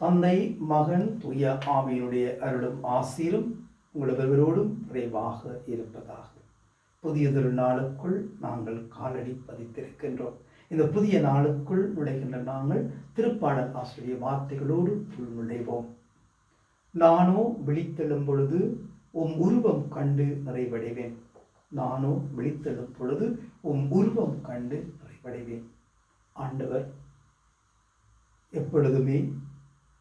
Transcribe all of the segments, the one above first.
தந்தை மகன் துய ஆமையினுடைய அருளும் ஆசீரும் உங்கள் ஒருவரோடும் விரைவாக இருப்பதாக. புதியதொரு நாளுக்குள் நாங்கள் காலடி பதித்திருக்கின்றோம். இந்த புதிய நாளுக்குள் நுழைகின்ற நாங்கள் திருப்பாடல் ஆசிரிய வார்த்தைகளோடு உள் நுழைவோம். நானோ விழித்தெழும் பொழுது உம் உருவம் கண்டு நிறைவடைவேன். நானோ விழித்தெழும் பொழுது உம் உருவம் கண்டு நிறைவடைவேன். ஆண்டவர் எப்பொழுதுமே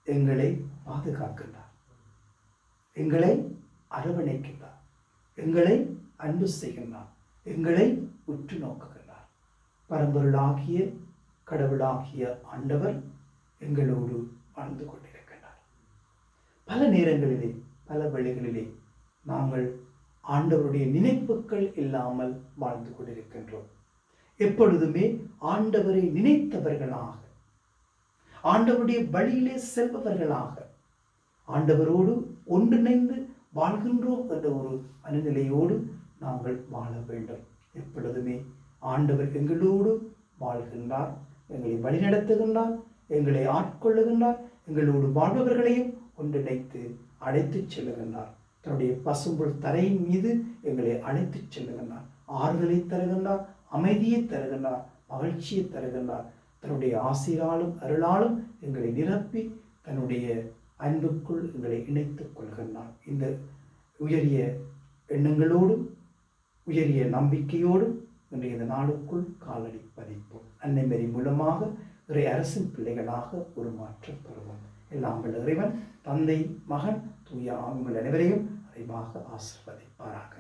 எங்களை பாதுகாக்கின்றார். எங்களை அரவணைக்கின்றார். எங்களை அன்பு செய்கின்றார். எங்களை உற்று நோக்குகின்றார். பரம்பொருளாகிய கடவுளாகிய ஆண்டவர் எங்களோடு வாழ்ந்து கொண்டிருக்கின்றார். பல நேரங்களிலே பல வழிகளிலே நாங்கள் ஆண்டவருடைய நினைப்புகள் இல்லாமல் வாழ்ந்து கொண்டிருக்கின்றோம். எப்பொழுதுமே ஆண்டவரை நினைத்தவர்களாக ஆண்டவருடைய வழியிலே செல்பவர்களாக. ஆண்டவரோடு ஒன்றிணைந்து வாழ்கின்றோம் என்ற ஒரு மனநிலையோடு நாங்கள் வாழ வேண்டும். எப்பொழுதுமே ஆண்டவர் எங்களோடு வாழ்கின்றார் எங்களை வழிநடத்துகின்றார் எங்களை ஆட்கொள்ளுகின்றார் எங்களோடு வாழ்பவர்களையும் ஒன்றிணைத்து அழைத்துச் செல்லுகின்றார். தன்னுடைய பசும்புல் தரையின் மீது எங்களை அழைத்துச் செல்லுகின்றார். ஆறுதலை தருகின்றார் அமைதியை தருகின்றார் மகிழ்ச்சியை தருகின்றார். தன்னுடைய ஆசிராலும் அருளாலும் எங்களை நிரப்பி தன்னுடைய அன்புக்குள் எங்களை இணைத்துக் கொள்கின்றார். இந்த உயரிய எண்ணங்களோடும் உயரிய நம்பிக்கையோடும் இன்றைய இந்த நாளுக்குள் காலடி பதிப்போம். அன்னை மாரி மூலமாக இறை அரசின் பிள்ளைகளாக உருமாற்ற பெறுவோம். எல்லாம் இறைவன் தந்தை மகன் தூய ஆண்கள் அனைவரையும் அறிவாக ஆசிர்வதிப்பாராக.